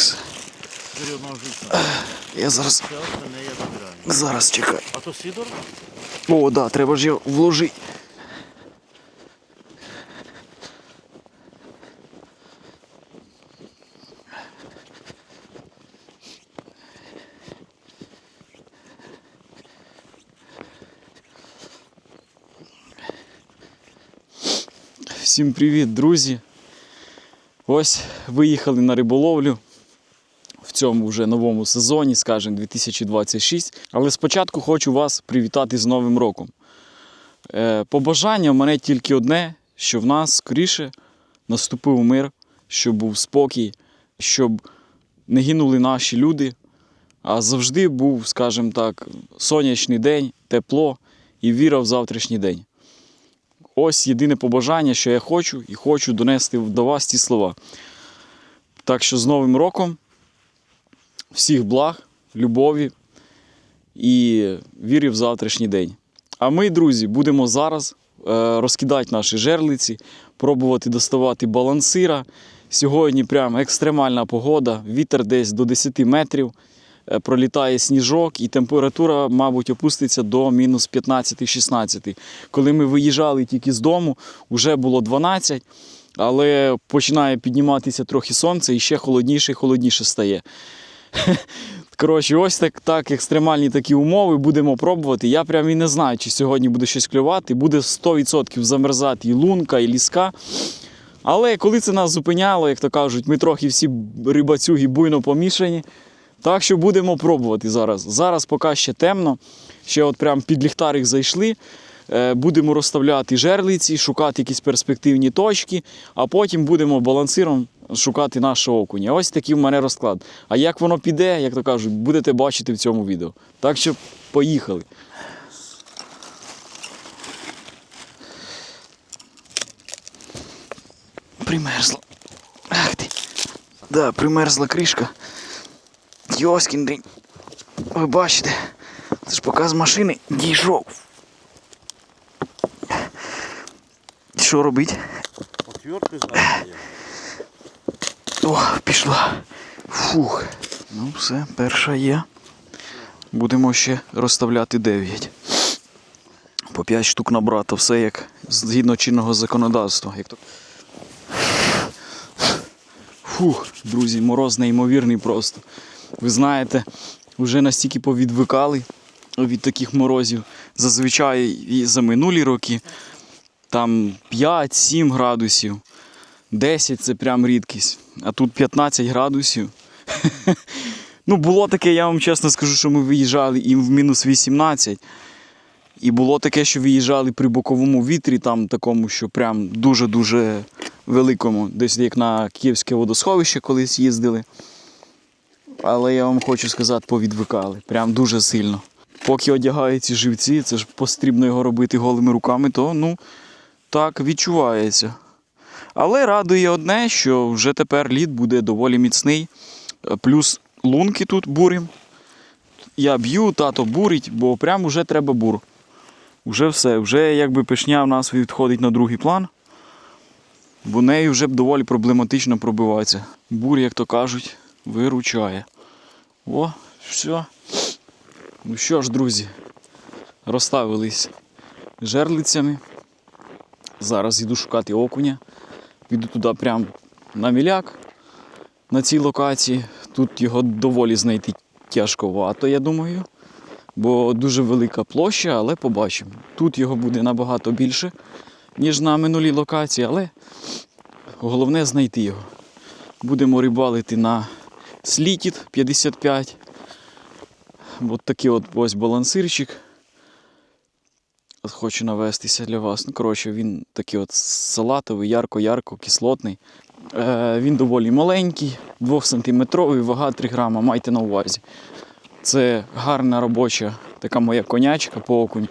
Життя. Я зараз. Зараз чекай. А то Сидор? О, да, треба ж його вложити. Всім привіт, друзі! Ось виїхали на риболовлю цьому вже новому сезоні, скажімо, 2026. Але спочатку хочу вас привітати з Новим роком. Е, побажання в мене тільки одне, що в нас скоріше наступив мир, щоб був спокій, щоб не гинули наші люди, а завжди був, скажімо так, сонячний день, тепло і віра в завтрашній день. Ось єдине побажання, що я хочу, і хочу донести до вас ці слова. Так що з Новим роком всіх благ, любові і вірі в завтрашній день. А ми, друзі, будемо зараз е, розкидати наші жерлиці, пробувати доставати балансира. Сьогодні прям екстремальна погода, вітер десь до 10 метрів, е, пролітає сніжок і температура, мабуть, опуститься до мінус 15-16. Коли ми виїжджали тільки з дому, вже було 12, але починає підніматися трохи сонце і ще холодніше і холодніше стає. Коротше, ось так, так, екстремальні такі умови будемо пробувати. Я прям і не знаю, чи сьогодні буде щось клювати. Буде 100% замерзати і лунка, і ліска. Але коли це нас зупиняло, як то кажуть, ми трохи всі рибацюги буйно помішані. Так що будемо пробувати зараз. Зараз поки ще темно. Ще от прям під ліхтарик зайшли. Е, Будемо розставляти жерлиці, шукати якісь перспективні точки, а потім будемо балансиром шукати нашого окуня. Ось такий в мене розклад. А як воно піде, як то кажуть, будете бачити в цьому відео. Так що поїхали. Примерзла. Ах ти. Да, примерзла кришка. Йоскін день. Ви бачите, це ж поки з машини дійшов. Що робить? Отвертки зараз є. О, пішла. Фух. Ну, все, перша є. Будемо ще розставляти 9. По 5 штук набрати, все як згідно чинного законодавства. Як то... Фух, друзі, мороз неймовірний просто. Ви знаєте, вже настільки повідвикали від таких морозів. Зазвичай і за минулі роки там 5-7 градусів. 10 це прям рідкість. А тут 15 градусів. ну, було таке, я вам чесно скажу, що ми виїжджали і в мінус 18. І було таке, що виїжджали при боковому вітрі, там такому, що прям дуже-дуже великому, десь як на Київське водосховище колись їздили. Але я вам хочу сказати, повідвикали. Прям дуже сильно. Поки одягають ці живці, це ж потрібно його робити голими руками, то ну так відчувається. Але радує одне, що вже тепер лід буде доволі міцний. Е, Плюс лунки тут бурим. Я б'ю, тато бурить, бо прям уже треба бур. Уже все, вже якби пишня в нас відходить на другий план. Бо нею вже б доволі проблематично пробивається. Бур, як то кажуть, виручає. О, все. Ну що ж, друзі, розставились жерлицями. Зараз йду шукати окуня. Піду туди прямо на міляк на цій локації. Тут його доволі знайти тяжковато, я думаю. Бо дуже велика площа, але побачимо. Тут його буде набагато більше, ніж на минулій локації, але головне знайти його. Будемо рибалити на слітіт 55. От такий от ось балансирчик. Хочу навестися для вас. Ну, коротше, він такий от салатовий, ярко-ярко, кислотний. Е, він доволі маленький, 2-сантиметровий, вага 3 грама, майте на увазі. Це гарна робоча, така моя конячка по окунь.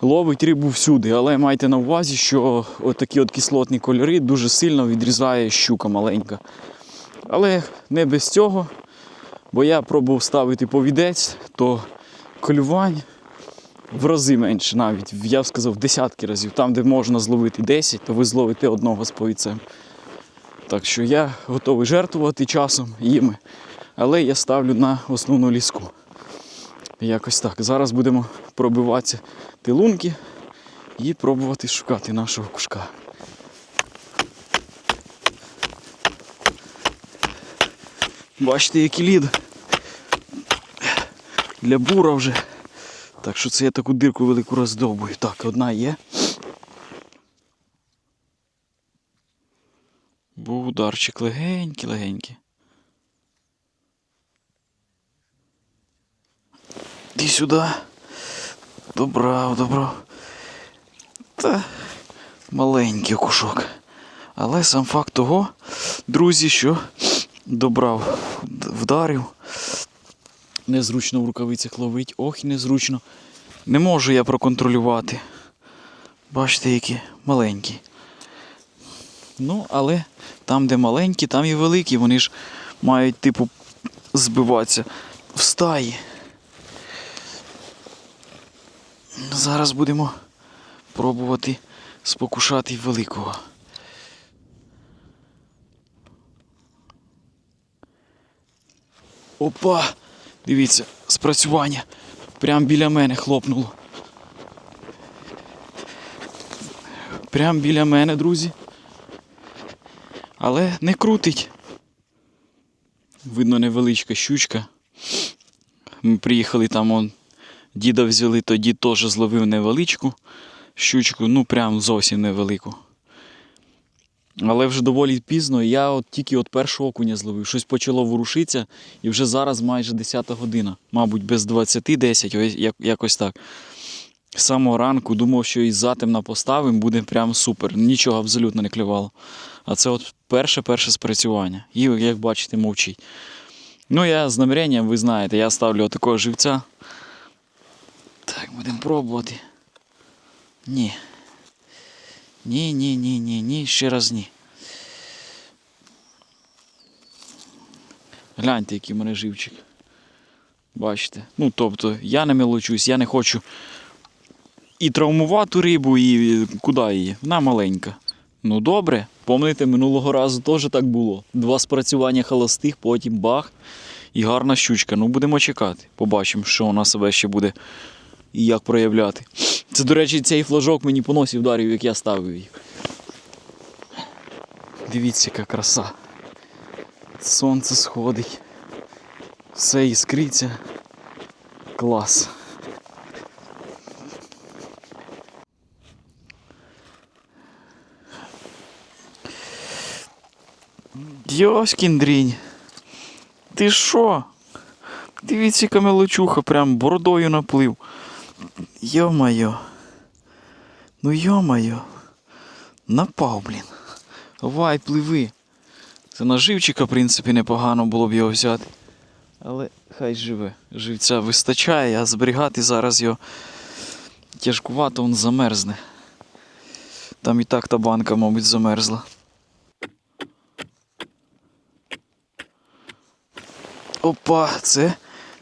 Ловить рибу всюди, але майте на увазі, що такі от кислотні кольори дуже сильно відрізає щука маленька. Але не без цього, бо я пробував ставити повідець, то клювань в рази менше навіть, я б сказав, в десятки разів. Там, де можна зловити 10, то ви зловите одного з повідцем. Так що я готовий жертвувати часом їми. Але я ставлю на основну ліску. Якось так. Зараз будемо пробиватися ті лунки і пробувати шукати нашого кушка. Бачите, який лід. Для бура вже. Так що це я таку дирку велику роздовбую. Так, одна є. Був ударчик легенький, легенький. Іди сюди. Добрав, добрав. Та маленький кушок. Але сам факт того, друзі, що добрав, вдарив. Незручно в рукавицях ловить. Ох, незручно. Не можу я проконтролювати. Бачите, які маленькі. Ну, але там, де маленькі, там і великі. Вони ж мають, типу, збиватися в стаї. Зараз будемо пробувати спокушати великого. Опа! Дивіться, спрацювання. Прям біля мене хлопнуло. Прям біля мене, друзі. Але не крутить. Видно, невеличка щучка. Ми приїхали там, он, діда взяли, то дід теж зловив невеличку щучку, ну прям зовсім невелику. Але вже доволі пізно, я от тільки от першого окуня зловив. Щось почало ворушитися, і вже зараз майже 10 година. Мабуть, без 20-10, ось якось так. З самого ранку думав, що і затемна поставимо, буде прям супер. Нічого абсолютно не клювало. А це от перше-перше спрацювання. І, як бачите, мовчить. Ну, я з наміренням, ви знаєте, я ставлю отакого живця. Так, будемо пробувати. Ні. Ні, ні, ні, ні, ні, ще раз ні. Гляньте, який в мене живчик. Бачите? Ну, тобто, я не мелочусь, я не хочу і травмувати рибу, і куди її? Вона маленька. Ну добре, пам'ятаєте, минулого разу теж так було. Два спрацювання холостих, потім бах. І гарна щучка. Ну, будемо чекати. Побачимо, що вона себе ще буде і як проявляти. Це, до речі, цей флажок мені по носі вдарив, як я ставив їх. Дивіться, яка краса. Сонце сходить. Все іскриться. Клас. Йоськін дрінь. Ти що? Дивіться, яка мелочуха, прям бородою наплив. Йо-моє. Ну йо-моє. Напав, блін. Давай, пливи. Це на живчика, в принципі, непогано було б його взяти. Але хай живе. Живця вистачає, а зберігати зараз його тяжкувато, він замерзне. Там і так та банка, мабуть, замерзла. Опа, це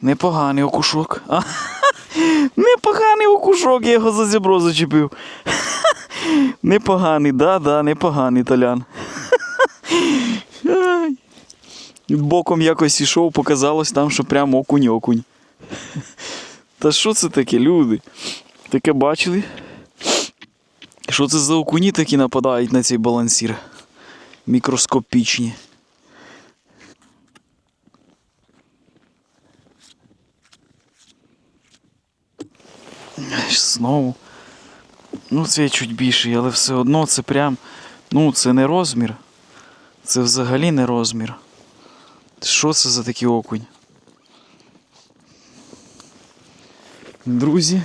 непоганий окушок. А, непоганий окушок, я його за зібро зачепив. Непоганий, да-да, непоганий талян. Боком якось ішов, показалось там, що прям окунь-окунь. Та що це таке, люди? Таке бачили? Що це за окуні такі нападають на цей балансір? Мікроскопічні. Знову. Ну, це чуть більший, але все одно це прям. Ну, це не розмір. Це взагалі не розмір. Що це за такий окунь? Друзі,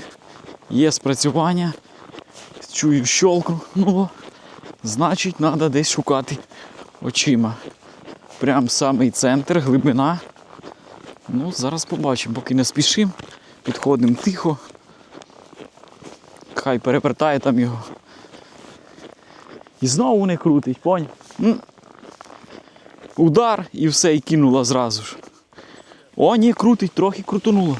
є спрацювання. Чую щолку. Ну, значить, треба десь шукати очима. Прям самий центр, глибина. Ну, зараз побачимо, поки не спішимо. Підходимо тихо. Хай перевертає там його. І знову не крутить, понь. Удар і все, і кинула зразу ж. О, ні, крутить, трохи крутонуло.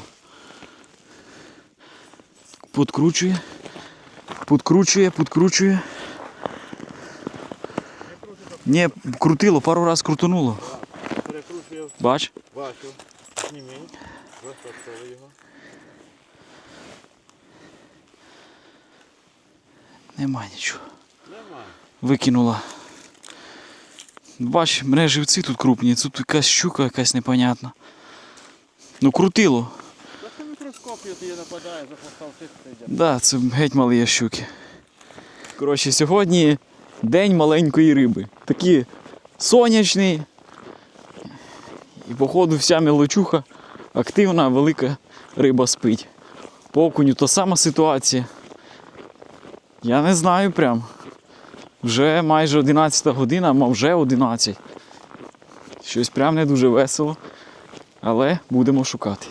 Подкручує. Подкручує, подкручує. Ні, крутило, пару раз крутонуло. Бач? бачу. Зніми. Розтопили його. Нема нічого. Нема. Викинула. Бач, мене живці тут крупні, тут якась щука якась непонятна. Ну крутило. Це мікроскоп, тобі нападає, тих прийде. Да, це геть малі щуки. Коротше, сьогодні день маленької риби. Такий сонячний. І походу вся мелочуха активна, велика риба спить. По окуню та сама ситуація. Я не знаю прям. Вже майже 11 година, а вже 11. Щось прям не дуже весело. Але будемо шукати.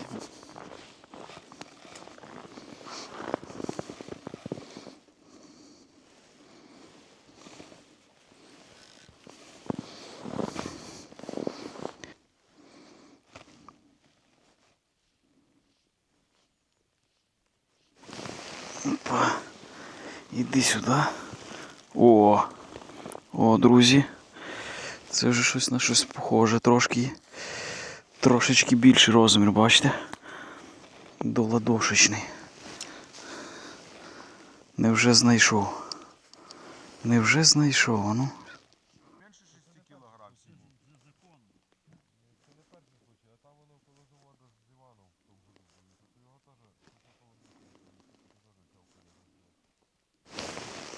Опа. Іди сюди. О. О, друзі. Це вже щось на щось похоже трошки. Трошечки більший розмір, бачите? До ладошечний. Невже знайшов? Невже знайшов, ну?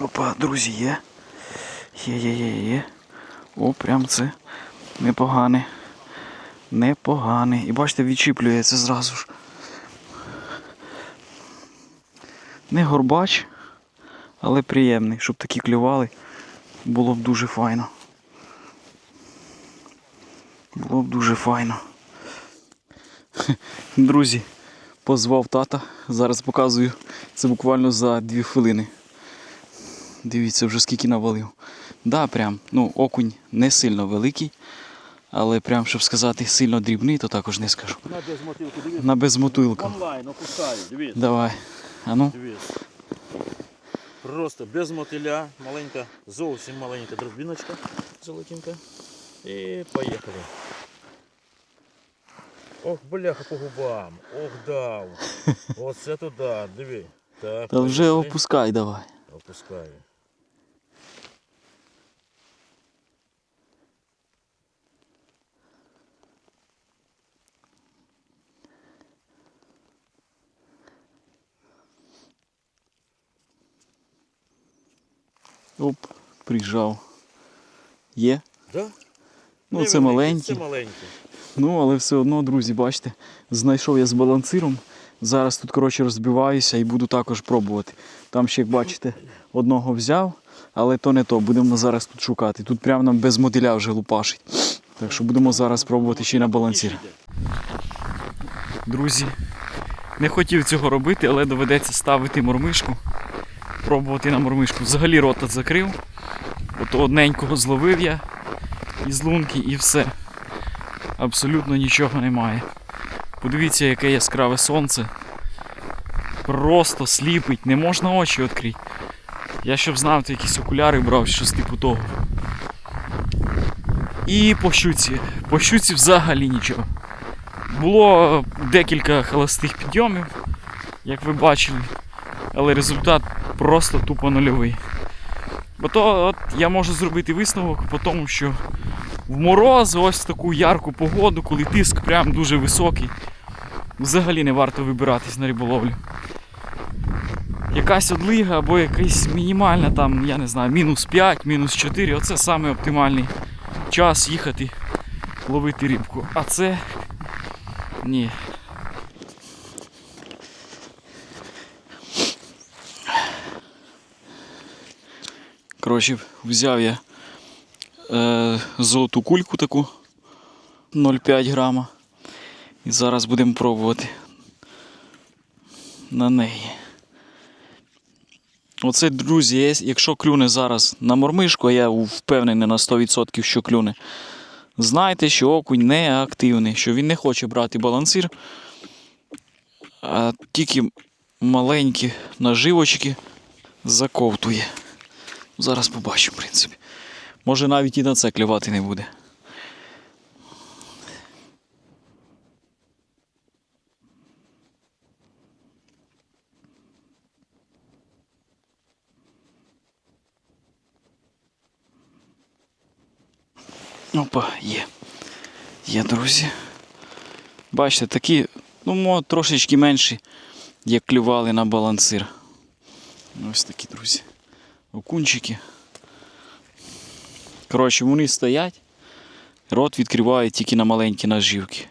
Опа, друзі, є. Є, є, є, є. О, прям це непогане. Непогане. І бачите, відчіплюється зразу ж. Не горбач, але приємний. Щоб такі клювали, було б дуже файно. Було б дуже файно. Друзі, позвав тата. Зараз показую. Це буквально за дві хвилини. Дивіться, вже скільки навалив. Да, прям, ну, окунь не сильно великий, але прям, щоб сказати, сильно дрібний, то також не скажу. На без мотилку. На безмотилку. Онлайн опускаю, дивись. Давай. А ну. Дивись. Просто без мотиля, маленька, зовсім маленька дробіночка золотенька. І поїхали. Ох, бляха по губам. Ох, дав. Оце туди, диви. Так, Та вже опускай давай. Опускаю. Оп, прижав. Є. Да? Ну, це маленький. Це маленький. Ну, але все одно, друзі, бачите, знайшов я з балансиром. Зараз тут, коротше, розбиваюся і буду також пробувати. Там ще, як бачите, одного взяв, але то не то. Будемо зараз тут шукати. Тут прямо нам без мотиля вже лупашить. Так що будемо зараз пробувати ще й на балансир. Друзі, не хотів цього робити, але доведеться ставити мормишку. Пробувати на мормишку. Взагалі рота закрив. От одненького зловив я із лунки і все. Абсолютно нічого немає. Подивіться, яке яскраве сонце. Просто сліпить, не можна очі відкрити. Я щоб знав, то якісь окуляри брав, щось типу того. І по щуці. По щуці взагалі нічого. Було декілька холостих підйомів, як ви бачили, але результат просто тупо нульовий. Бо то от я можу зробити висновок по тому, що в мороз, ось в таку ярку погоду, коли тиск прям дуже високий, взагалі не варто вибиратись на риболовлю. Якась одлига або якась мінімальна, там, я не знаю, мінус 5, мінус 4, оце саме оптимальний час їхати ловити рибку. А це ні. Коротше, взяв я е, золоту кульку таку 0,5 грама. І зараз будемо пробувати на неї. Оце, друзі, якщо клюне зараз на мормишку, а я впевнений на 100%, що клюне. Знайте, що окунь не активний, що він не хоче брати балансир, а тільки маленькі наживочки заковтує. Зараз побачимо, в принципі. Може навіть і на це клювати не буде. Опа, є. Є, друзі. Бачите, такі, ну, трошечки менші, як клювали на балансир. Ось такі, друзі. Окунчики. Коротше, вони стоять, рот відкривають тільки на маленькі наживки.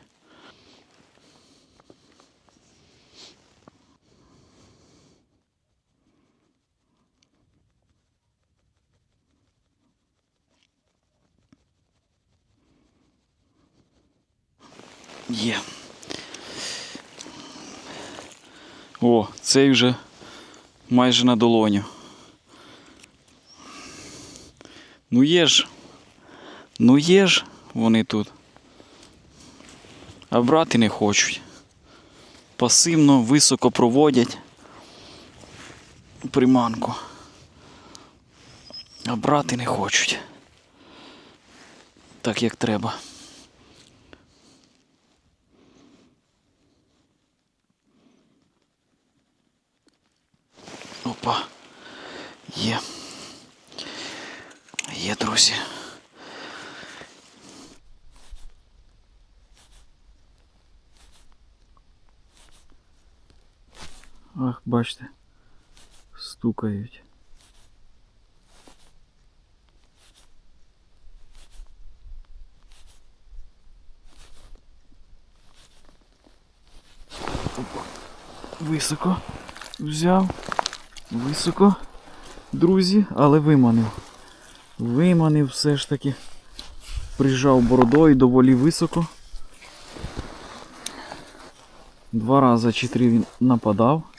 Є. О, цей вже майже на долоню. Ну є ж. Ну є ж вони тут. А брати не хочуть. Пасивно, високо проводять приманку. А брати не хочуть. Так як треба. Опа. Є. Є, друзі. Ах, бачите, стукають. Опа. Високо взяв. Високо, друзі, але виманив. Виманив все ж таки. Прижав бородою доволі високо. Два рази чи три він нападав.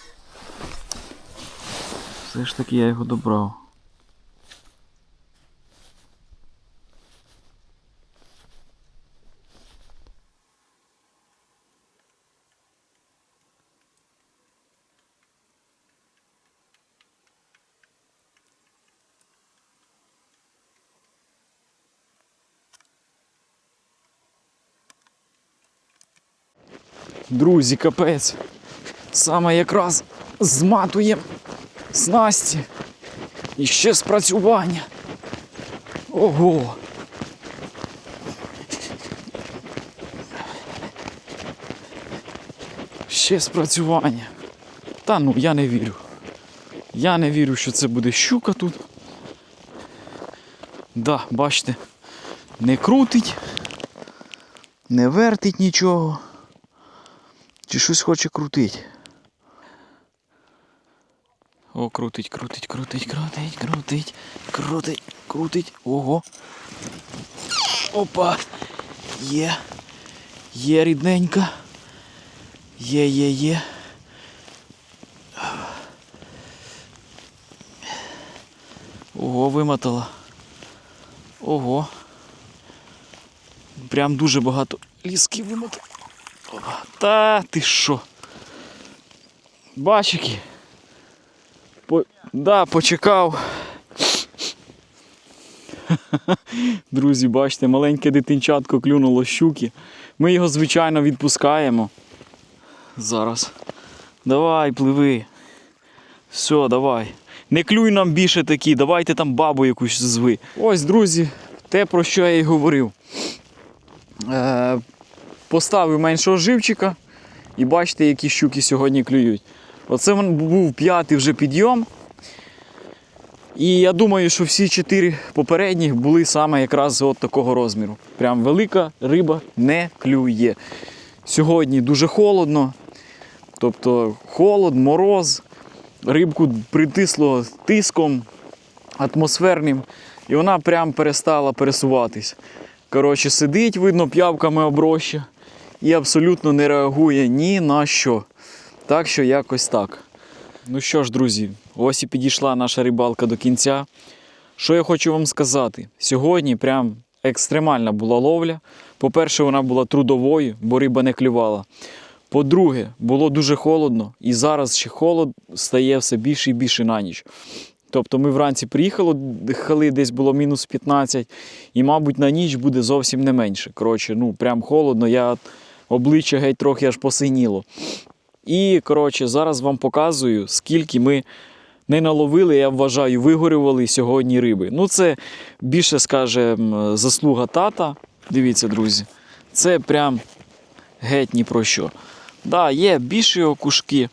Все ж таки я його добрав. Друзі, капець. Саме якраз зматує снасті. І ще спрацювання. Ого. Ще спрацювання. Та ну я не вірю. Я не вірю, що це буде щука тут. Да, бачите, не крутить, не вертить нічого. Чи щось хоче крутить? О, крутить, крутить, крутить, крутить, крутить, крутить, крутить. Ого. Опа. Є. Є рідненька. Є, є, є. Ого, вимотала. Ого. Прям дуже багато ліски вимотала. Та ти що? Бачики. Да, почекав. Друзі, бачите, маленьке дитинчатко клюнуло щуки. Ми його, звичайно, відпускаємо. Зараз. Давай, пливи. Все, давай. Не клюй нам більше такі, давайте там бабу якусь зви. Ось, друзі, те, про що я і говорив. Е, поставив меншого живчика і бачите, які щуки сьогодні клюють. Оце був п'ятий вже підйом. І я думаю, що всі чотири попередніх були саме якраз от такого розміру. Прям велика риба не клює. Сьогодні дуже холодно. Тобто холод, мороз, рибку притисло тиском атмосферним, і вона прям перестала пересуватись. Коротше, сидить, видно, п'явками оброща і абсолютно не реагує ні на що. Так що якось так. Ну що ж, друзі, ось і підійшла наша рибалка до кінця. Що я хочу вам сказати? Сьогодні прям екстремальна була ловля. По-перше, вона була трудовою, бо риба не клювала. По-друге, було дуже холодно, і зараз ще холод стає все більше і більше на ніч. Тобто ми вранці приїхали, хали десь було мінус 15, і, мабуть, на ніч буде зовсім не менше. Коротше, ну прям холодно, я обличчя геть трохи аж посиніло. І коротше, зараз вам показую, скільки ми не наловили, я вважаю, вигорювали сьогодні риби. Ну, це більше, скажем, заслуга тата. Дивіться, друзі, це прям геть ні про що. Да, є більші окушки,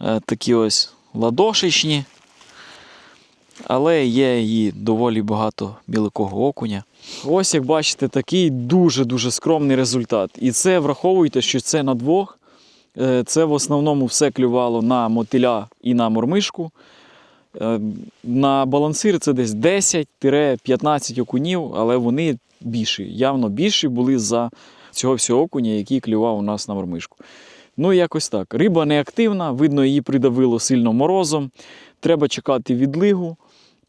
е, такі ось ладошечні, але є і доволі багато біликого окуня. Ось, як бачите, такий дуже-дуже скромний результат. І це враховуйте, що це на двох. Е, Це в основному все клювало на мотиля і на мормишку. Е, На балансир це десь 10-15 окунів, але вони більші, явно більші були за цього всього окуня, який клював у нас на мормишку. Ну, якось так. Риба не активна, видно, її придавило сильно морозом. Треба чекати відлигу.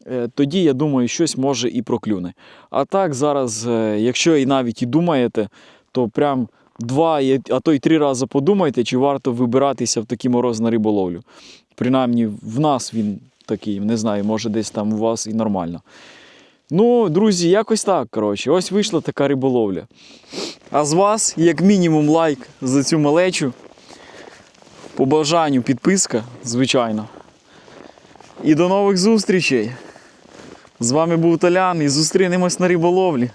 Е, Тоді, я думаю, щось може і проклюне. А так, зараз, якщо і навіть і думаєте, то прям два, а то й три рази подумайте, чи варто вибиратися в такий мороз на риболовлю. Принаймні, в нас він такий, не знаю, може десь там у вас і нормально. Ну, друзі, якось так. Коротше, ось вийшла така риболовля. А з вас, як мінімум, лайк за цю малечу. По бажанню підписка, звичайно. І до нових зустрічей. З вами був Толян і зустрінемось на риболовлі.